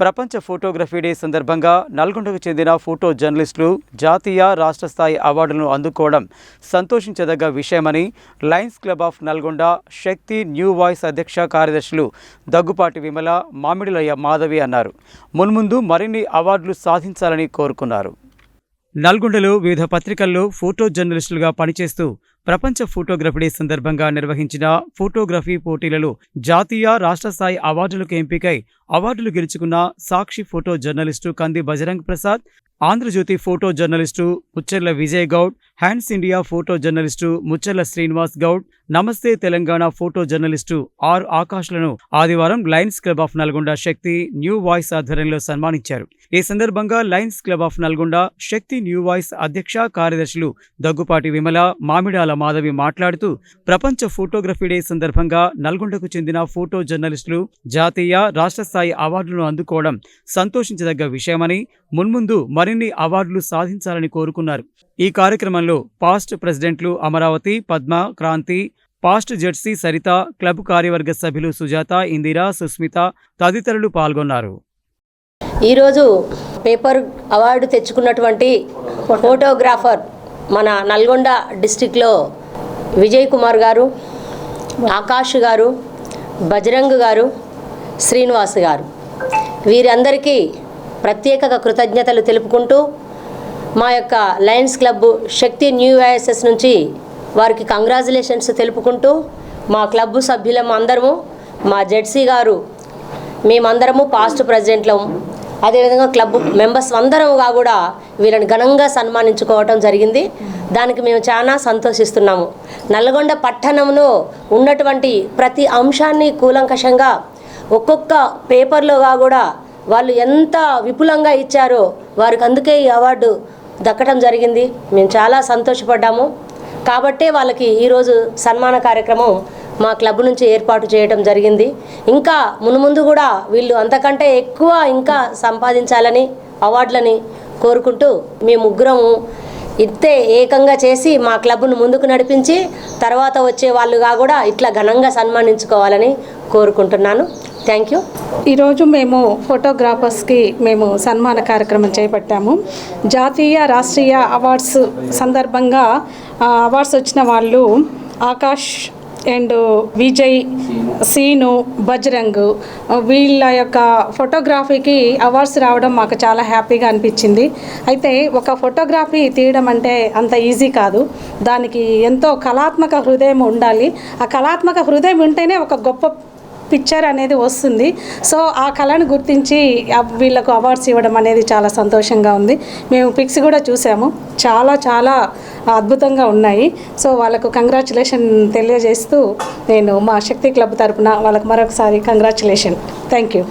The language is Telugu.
ప్రపంచ ఫోటోగ్రఫీ డే సందర్భంగా నల్గొండకు చెందిన ఫోటో జర్నలిస్టులు జాతీయ రాష్ట్ర స్థాయి అవార్డులను అందుకోవడం సంతోషించదగ్గ విషయమని Lions Club of Nalgonda Shakti New Voice అధ్యక్ష కార్యదర్శులు దగ్గుపాటి విమల మామిడిలయ్య మాధవి అన్నారు. మున్ముందు మరిన్ని అవార్డులు సాధించాలని కోరుకున్నారు. నల్గొండలో వివిధ పత్రికల్లో ఫోటో జర్నలిస్టులుగా పనిచేస్తూ ప్రపంచ ఫోటోగ్రఫీ డే సందర్భంగా నిర్వహించిన ఫోటోగ్రఫీ పోటీలలో జాతీయ రాష్ట్ర స్థాయి అవార్డులకు ఎంపికై అవార్డులు గెలుచుకున్న Sakshi photo journalist Kandi Bajrang Prasad Andhra Jyothi photo journalist Muccherla Vijay Goud Hans India photo journalist Muccherla Srinivas Goud Namaste Telangana photo journalist R ఆకాష్లను ఆదివారం Lions Club of Nalgonda Shakti New Voice ఆధ్వర్యంలో సన్మానించారు. ఈ సందర్భంగా Lions Club of Nalgonda Shakti New Voice అధ్యక్ష కార్యదర్శులు దగ్గుపాటి విమల మామిడాల మాధవి మాట్లాడుతూ ప్రపంచ ఫోటోగ్రఫీ డే సందర్భంగా నల్గొండకు చెందిన ఫోటో జర్నలిస్టులు జాతీయ రాష్ట్ర స్థాయి అవార్డులను అందుకోవడం సంతోషించదగ్గ విషయమని మున్ముందు మరిన్ని అవార్డులు సాధించాలని కోరుకున్నారు. ఈ కార్యక్రమంలో పాస్ట్ ప్రెసిడెంట్లు Amaravati Padma Kranti past ZC Saritha club కార్యవర్గ సభ్యులు సుజాత ఇందిరా సుస్మిత తదితరులు పాల్గొన్నారు. ఈరోజు పేపర్ అవార్డు తెచ్చుకున్నటువంటి ఫోటోగ్రాఫర్ మన నల్గొండ డిస్టిక్లో విజయ్ కుమార్ గారు ఆకాష్ గారు బజరంగ్ గారు శ్రీనివాస్ గారు. వీరందరికీ ప్రత్యేక కృతజ్ఞతలు తెలుపుకుంటూ మా యొక్క Lions Club Shakti new ISS నుంచి వారికి కంగ్రాచులేషన్స్ తెలుపుకుంటూ మా క్లబ్ సభ్యులం అందరము మా జెడ్సీ గారు మేమందరము పాస్ట్ ప్రెసిడెంట్లం. అదేవిధంగా క్లబ్ మెంబర్స్ అందరంగా కూడా వీళ్ళని ఘనంగా సన్మానించుకోవటం జరిగింది. దానికి మేము చాలా సంతోషిస్తున్నాము. నల్గొండ పట్టణంలో ఉన్నటువంటి ప్రతి అంశాన్ని కూలంకషంగా ఒక్కొక్క పేపర్లోగా కూడా వాళ్ళు ఎంత విపులంగా ఇచ్చారో వారికి అందుకే ఈ అవార్డు దక్కడం జరిగింది. మేము చాలా సంతోషపడ్డాము. కాబట్టే వాళ్ళకి ఈరోజు సన్మాన కార్యక్రమం మా క్లబ్ నుంచి ఏర్పాటు చేయడం జరిగింది. ఇంకా మునుముందు కూడా వీళ్ళు అంతకంటే ఎక్కువ ఇంకా సంపాదించాలని అవార్డులని కోరుకుంటూ మేము ముగ్గురము ఇంతే ఏకంగా చేసి మా క్లబ్ను ముందుకు నడిపించి తర్వాత వచ్చే వాళ్ళుగా కూడా ఇట్లా ఘనంగా సన్మానించుకోవాలని కోరుకుంటున్నాను. థ్యాంక్ యూ ఈరోజు మేము ఫోటోగ్రాఫర్స్కి మేము సన్మాన కార్యక్రమం చేపట్టాము. జాతీయ రాష్ట్రీయ అవార్డ్స్ సందర్భంగా అవార్డ్స్ వచ్చిన వాళ్ళు ఆకాష్ అండ్ విజయ్ సీను బజరంగ్ వీళ్ళ యొక్క ఫోటోగ్రఫీకి అవార్డ్స్ రావడం మాకు చాలా హ్యాపీగా అనిపించింది. అయితే ఒక ఫోటోగ్రఫీ తీయడం అంటే అంత ఈజీ కాదు. దానికి ఎంతో కళాత్మక హృదయం ఉండాలి. ఆ కళాత్మక హృదయం ఉంటేనే ఒక గొప్ప పిక్చర్ అనేది వస్తుంది. సో ఆ కళను గుర్తించి వీళ్ళకు అవార్డ్స్ ఇవ్వడం అనేది చాలా సంతోషంగా ఉంది. మేము పిక్స్ కూడా చూసాము. చాలా చాలా అద్భుతంగా ఉన్నాయి. సో వాళ్ళకు కంగ్రాచులేషన్ తెలియజేస్తూ నేను మా శక్తి క్లబ్ తరపున వాళ్ళకు మరొకసారి కంగ్రాచులేషన్ థ్యాంక్ యూ